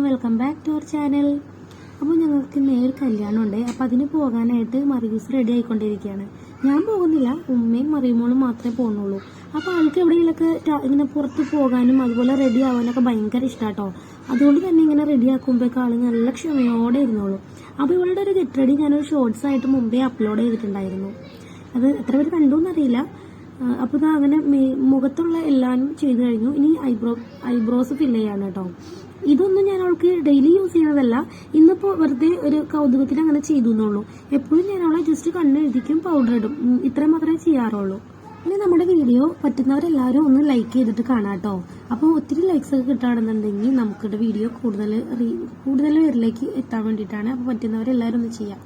Welcome back to our channel അപ്പോൾ ഞങ്ങൾക്ക് ഇന്നേ ഒരു കല്യാണമുണ്ട്. അപ്പോൾ അതിന് പോകാനായിട്ട് മറിയൂസ് റെഡി ആയിക്കൊണ്ടിരിക്കുകയാണ്. ഞാൻ പോകുന്നില്ല. ഉമ്മയും മറിയുമോളും മാത്രമേ പോകുന്നുള്ളൂ. അപ്പോൾ ആൾക്ക് എവിടെയെങ്കിലൊക്കെ ഇങ്ങനെ പുറത്ത് പോകാനും അതുപോലെ റെഡി ആവാനൊക്കെ ഭയങ്കര ഇഷ്ടമാട്ടോ അതുകൊണ്ട് തന്നെ ഇങ്ങനെ റെഡി ആക്കുമ്പോഴേക്കും ആൾ നല്ല ക്ഷമയോടെ ഇരുന്നോളൂ. അപ്പോൾ ഇവളുടെ ഒരു ഗെറ്റ് റെഡി ഞാനൊരു ഷോർട്സ് ആയിട്ട് മുമ്പേ അപ്ലോഡ് ചെയ്തിട്ടുണ്ടായിരുന്നു. അത് എത്ര പേര് കണ്ടു എന്നറിയില്ല. അപ്പോൾ അങ്ങനെ മുഖത്തുള്ള എല്ലാം ചെയ്തു കഴിഞ്ഞു. ഇനി ഐബ്രോ ഐബ്രോസ് ഫില്ല് ചെയ്യാണ് കേട്ടോ. ഇതൊന്നും ഞാൻ അവൾക്ക് ഡെയിലി യൂസ് ചെയ്യുന്നതല്ല ഇന്നിപ്പോ വെറുതെ ഒരു കൗതുകത്തിൽ അങ്ങനെ ചെയ്തു എന്നുള്ളൂ. എപ്പോഴും ഞാൻ അവളെ ജസ്റ്റ് കണ്ണെഴുതിക്കും പൗഡർ ഇടും. ഇത്ര മാത്രമേ ചെയ്യാറുള്ളൂ. ഇനി നമ്മുടെ വീഡിയോ പറ്റുന്നവരെല്ലാവരും ഒന്ന് ലൈക്ക് ചെയ്തിട്ട് കാണാട്ടോ അപ്പോൾ ഒത്തിരി ലൈക്സ് ഒക്കെ കിട്ടുകയാണെന്നുണ്ടെങ്കിൽ നമുക്കിവിടെ വീഡിയോ കൂടുതൽ കൂടുതൽ പേരിലേക്ക് എത്താൻ വേണ്ടിയിട്ടാണ്. അപ്പോൾ പറ്റുന്നവരെല്ലാവരും ഒന്ന് ചെയ്യാം.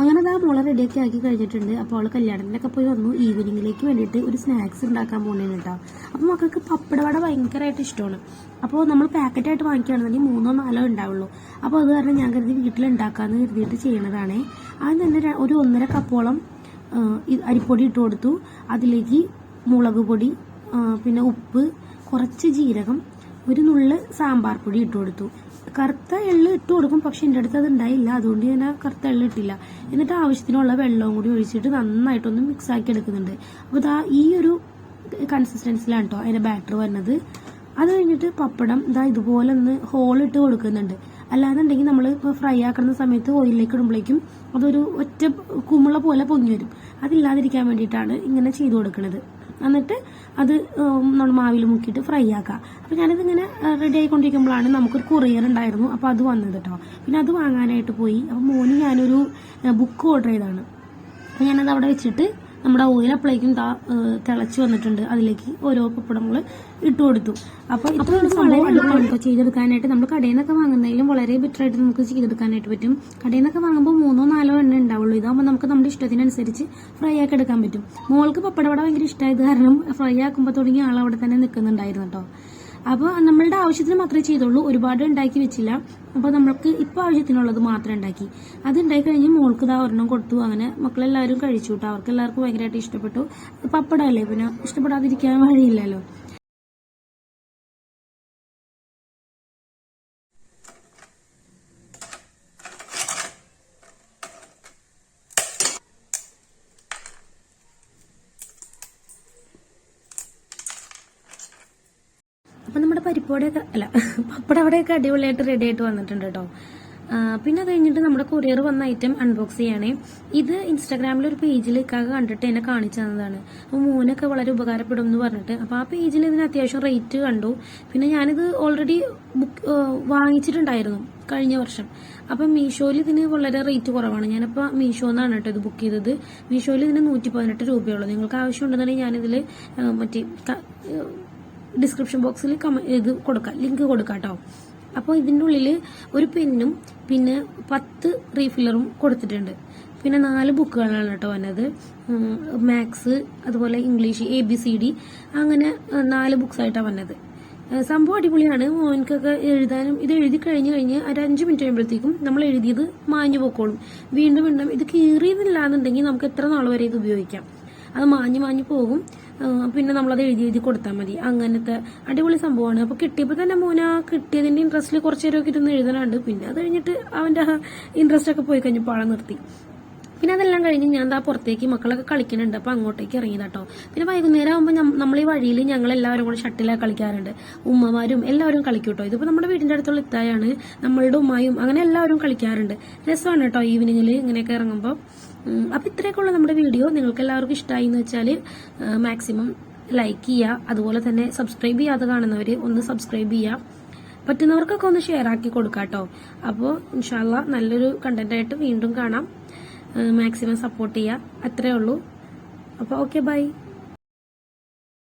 അങ്ങനെ ദാ മോളെ റെഡിയൊക്കെ ആക്കി കഴിഞ്ഞിട്ടുണ്ട്. അപ്പോൾ അവൾ കല്യാണത്തിനൊക്കെ പോയി വന്നു. ഈവനിങ്ങിലേക്ക് വേണ്ടിയിട്ട് ഒരു സ്നാക്സ് ഉണ്ടാക്കാൻ പോകണേന് കേട്ടോ അപ്പോൾ മക്കൾക്ക് പപ്പടവട ഭയങ്കരമായിട്ട് ഇഷ്ടമാണ് അപ്പോൾ നമ്മൾ പാക്കറ്റായിട്ട് വാങ്ങിക്കുകയാണെന്നുണ്ടെങ്കിൽ മൂന്നോ നാലോ ഉണ്ടാവുള്ളൂ. അപ്പോൾ അത് കാരണം ഞാൻ കരുതി വീട്ടിൽ ഉണ്ടാക്കാമെന്ന് കരുതിയിട്ട് ചെയ്യണതാണേ. ആദ്യം തന്നെ ഒരു ഒന്നര കപ്പോളം അരിപ്പൊടി ഇട്ട് കൊടുത്തു. അതിലേക്ക് മുളക് പൊടി പിന്നെ ഉപ്പ് കുറച്ച് ജീരകം ഒരു നുള്ള് സാമ്പാർ പൊടി ഇട്ട് കൊടുത്തു. കറുത്ത എള്ള് ഇട്ട് കൊടുക്കും പക്ഷെ എന്റെ അടുത്ത് അത് ഉണ്ടായില്ല. അതുകൊണ്ട് ഞാൻ കറുത്ത എള്ള് ഇട്ടില്ല. എന്നിട്ട് ആവശ്യത്തിനുള്ള വെള്ളവും കൂടി ഒഴിച്ചിട്ട് നന്നായിട്ടൊന്ന് മിക്സ് ആക്കി എടുക്കുന്നുണ്ട്. അപ്പോൾ ഇതാ ഈ ഒരു കൺസിസ്റ്റൻസിലാണ് കേട്ടോ അതിന്റെ ബാറ്റർ വരുന്നത്. അത് കഴിഞ്ഞിട്ട് പപ്പടം ഇതാ ഇതുപോലെ ഒന്ന് ഹോൾ ഇട്ട് കൊടുക്കുന്നുണ്ട്. അല്ലാന്നുണ്ടെങ്കിൽ നമ്മൾ ഇപ്പോൾ ഫ്രൈ ആക്കുന്ന സമയത്ത് ഓയിലിലേക്ക് ഇടുമ്പോഴേക്കും അതൊരു ഒറ്റ കുമിള പോലെ പൊങ്ങി വരും. അതില്ലാതിരിക്കാൻ വേണ്ടിയിട്ടാണ് ഇങ്ങനെ ചെയ്തു കൊടുക്കുന്നത് എന്നിട്ട് അത് നമ്മൾ മാവിൽ മുക്കിയിട്ട് ഫ്രൈ ആക്കുക അപ്പോൾ ഇങ്ങനെ റെഡി ആയിക്കൊണ്ടിരിക്കുമ്പോഴാണ് നമുക്കൊരു കൊറിയർ ഉണ്ടായിരുന്നു. അപ്പോൾ അത് വന്നത് കേട്ടോ പിന്നെ അത് വാങ്ങാനായിട്ട് പോയി. അപ്പോൾ മോന് ഞാനൊരു ബുക്ക് ഓർഡർ ചെയ്താണ്. അപ്പോൾ ഞാനത് അവിടെ വെച്ചിട്ട് നമ്മുടെ ഓയിൽ അപ്ലൈക്കും താ തിളച്ച് വന്നിട്ടുണ്ട്. അതിലേക്ക് ഓരോ പപ്പടങ്ങൾ ഇട്ട് കൊടുത്തു. അപ്പോൾ ഇത്രയും സംഭവം എളുപ്പമാണ് കേട്ടോ ചെയ്തെടുക്കാനായിട്ട് നമ്മൾ കടയിൽ നിന്നൊക്കെ വാങ്ങുന്നതിലും വളരെ ബെറ്റർ ആയിട്ട് നമുക്ക് ചെയ്തെടുക്കാനായിട്ട് പറ്റും. കടയിൽ നിന്നൊക്കെ വാങ്ങുമ്പോൾ മൂന്നോ നാലോ എണ്ണ ഉണ്ടാവുള്ളൂ. ഇതാകുമ്പോൾ നമുക്ക് നമ്മുടെ ഇഷ്ടത്തിനനുസരിച്ച് ഫ്രൈ ആക്കി എടുക്കാൻ പറ്റും. മോൾക്ക് പപ്പടവട ഭയങ്കര ഇഷ്ടമായത് കാരണം ഫ്രൈ ആക്കുമ്പോൾ തുടങ്ങിയ ആൾ അവിടെ തന്നെ നിൽക്കുന്നുണ്ടായിരുന്നു കേട്ടോ അപ്പോൾ നമ്മളുടെ ആവശ്യത്തിന് മാത്രമേ ചെയ്തുള്ളൂ. ഒരുപാട് ഉണ്ടാക്കി വെച്ചില്ല. അപ്പോൾ നമ്മൾക്ക് ഇപ്പോൾ ആവശ്യത്തിനുള്ളത് മാത്രം ഉണ്ടാക്കി. അത് ഉണ്ടാക്കി കഴിഞ്ഞ് മോൾക്ക് ഇതാ ഒരെണ്ണം കൊടുത്തു. അങ്ങനെ മക്കളെല്ലാവരും കഴിച്ചു കേട്ടോ. അവർക്ക് എല്ലാവർക്കും ഭയങ്കരമായിട്ട് ഇഷ്ടപ്പെട്ടു. പപ്പടമല്ലേ? പിന്നെ ഇഷ്ടപ്പെടാതിരിക്കാൻ വഴിയില്ലല്ലോ അപ്പം നമ്മുടെ പരിപ്പോടെയൊക്കെ അല്ല പപ്പടവടെയൊക്കെ അടിപൊളിയായിട്ട് റെഡി ആയിട്ട് വന്നിട്ടുണ്ട് കേട്ടോ പിന്നെ അത് കഴിഞ്ഞിട്ട് നമ്മുടെ കൊറിയർ വന്ന ഐറ്റം അൺബോക്സ് ചെയ്യണേ. ഇത് ഇൻസ്റ്റാഗ്രാമിൽ ഒരു പേജിൽ ഇക്കാകെ കണ്ടിട്ട് എന്നെ കാണിച്ചു തന്നതാണ്. അപ്പോൾ മോനൊക്കെ വളരെ ഉപകാരപ്പെടും എന്ന് പറഞ്ഞിട്ട്. അപ്പോൾ ആ പേജിൽ ഇതിന് അത്യാവശ്യം റേറ്റ് കണ്ടു. പിന്നെ ഞാനിത് ഓൾറെഡി ബുക്ക് വാങ്ങിച്ചിട്ടുണ്ടായിരുന്നു കഴിഞ്ഞ വർഷം. അപ്പം മീഷോയിൽ ഇതിന് വളരെ റേറ്റ് കുറവാണ്. ഞാനിപ്പോൾ മീഷോ എന്നാണ് കേട്ടോ ഇത് ബുക്ക് ചെയ്തത്. മീഷോയിൽ ഇതിന് നൂറ്റി പതിനെട്ട് രൂപയുള്ളൂ നിങ്ങൾക്ക് ആവശ്യമുണ്ടെന്നുണ്ടെങ്കിൽ ഞാനിതിൽ മറ്റേ ഡിസ്ക്രിപ്ഷൻ ബോക്സിൽ ഇത് കൊടുക്കാം. ലിങ്ക് കൊടുക്കാം കേട്ടോ അപ്പോൾ ഇതിന്റെ ഉള്ളിൽ ഒരു പെന്നും പിന്നെ പത്ത് റീഫില്ലറും കൊടുത്തിട്ടുണ്ട്. പിന്നെ നാല് ബുക്കുകളാണ് കേട്ടോ വന്നത്. മാത്സ് അതുപോലെ English A B C D അങ്ങനെ നാല് ബുക്സ് ആയിട്ടാണ് വന്നത്. സംഭവം അടിപൊളിയാണ്. മോൻക്കൊക്കെ എഴുതാനും ഇത് എഴുതി കഴിഞ്ഞ് കഴിഞ്ഞ് ഒരു അഞ്ച് മിനിറ്റ് കഴിയുമ്പോഴത്തേക്കും നമ്മൾ എഴുതിയത് മാഞ്ഞു പോക്കോളും. വീണ്ടും വീണ്ടും ഇത് കീറിയതില്ല എന്നുണ്ടെങ്കിൽ നമുക്ക് എത്ര നാൾ വരെ ഇത് ഉപയോഗിക്കാം? അത് മാഞ്ഞു മാഞ്ഞു പോകും. പിന്നെ നമ്മളത് എഴുതി എഴുതി കൊടുത്താൽ മതി. അങ്ങനത്തെ അടിപൊളി സംഭവമാണ്. അപ്പോൾ കിട്ടിയപ്പോൾ തന്നെ മോന കിട്ടിയതിന്റെ ഇൻട്രസ്റ്റിൽ കുറച്ച് നേരമൊക്കെ ഇരുന്ന് എഴുതാനുണ്ട് പിന്നെ അത് കഴിഞ്ഞിട്ട് അവന്റെ ഇൻട്രസ്റ്റ് ഒക്കെ പോയി കഴിഞ്ഞപ്പോൾ ആളെ നിർത്തി. പിന്നെ അതെല്ലാം കഴിഞ്ഞ് ഞാൻ ദാ പുറത്തേക്ക് മക്കളൊക്കെ കളിക്കുന്നുണ്ട് അപ്പോൾ അങ്ങോട്ടേക്ക് ഇറങ്ങിയതാട്ടോ പിന്നെ വൈകുന്നേരം ആകുമ്പോൾ നമ്മൾ ഈ വഴിയിൽ ഞങ്ങൾ എല്ലാവരും കൂടെ ഷട്ടിലൊക്കെ കളിക്കാറുണ്ട്. ഉമ്മമാരും എല്ലാവരും കളിക്കും കേട്ടോ ഇതിപ്പോ നമ്മുടെ വീടിന്റെ അടുത്തുള്ള ഇത്തായാണ്. നമ്മളുടെ ഉമ്മയും അങ്ങനെ എല്ലാവരും കളിക്കാറുണ്ട്. രസമാണ് കേട്ടോ ഈവനിങ്ങിൽ ഇങ്ങനെയൊക്കെ ഇറങ്ങുമ്പോൾ അപ്പൊ ഇത്രയൊക്കെ ഉള്ള നമ്മുടെ വീഡിയോ. നിങ്ങൾക്ക് എല്ലാവർക്കും ഇഷ്ടമായി എന്ന് വെച്ചാൽ മാക്സിമം ലൈക്ക് ചെയ്യുക. അതുപോലെ തന്നെ സബ്സ്ക്രൈബ് ചെയ്യാതെ കാണുന്നവർ ഒന്ന് സബ്സ്ക്രൈബ് ചെയ്യുക. പറ്റുന്നവർക്കൊക്കെ ഒന്ന് ഷെയർ ആക്കി കൊടുക്കാം കേട്ടോ അപ്പോൾ ഇൻഷാല്ല നല്ലൊരു കണ്ടന്റായിട്ട് വീണ്ടും കാണാം. മാക്സിമം സപ്പോർട്ട് ചെയ്യുക. അത്രേ ഉള്ളൂ. അപ്പോൾ ഓക്കെ ബൈ